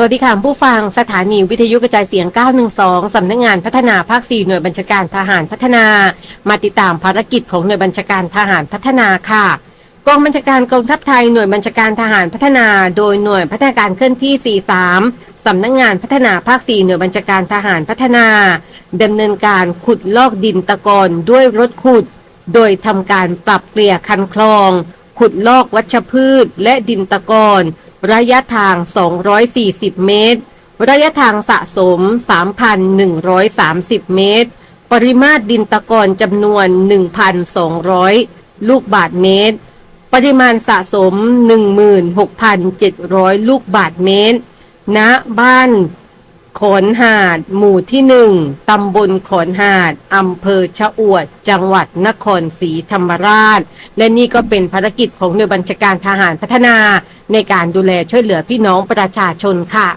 สวัสดีค่ะผู้ฟังสถานีวิทยุกระจายเสียง 912 สำนักงานพัฒนาภาค 4 หน่วยบัญชาการทหารพัฒนา มาติดตามภารกิจของหน่วยบัญชาการทหารพัฒนาค่ะ กองบัญชาการกองทัพไทยหน่วยบัญชาการทหารพัฒนา โดยหน่วยพัฒนาการเคลื่อนที่ 43 สำนักงานพัฒนาภาค 4 หน่วยบัญชาการทหารพัฒนาดำเนินการขุดลอกดินตะกอนด้วยรถขุด โดยทำการปรับเกลี่ยคันคลอง ขุดลอกวัชพืช และดินตะกอน ระยะทาง 240 เมตร ระยะทางสะสม 3,130 เมตร ปริมาตรดินตะกอนจำนวน 1,200 ลูกบาทเมตร ปริมาณสะสม 16,700 ลูกบาทเมตร ณ บ้านขอนหาด หมู่ที่หนึ่งตำบลขอนหาด อำเภอชะอวด จังหวัดนครศรีธรรมราช และนี่ก็เป็นภารกิจของหน่วยบัญชาการทหารพัฒนา ในการดูแลช่วยเหลือพี่น้องประชาชนค่ะ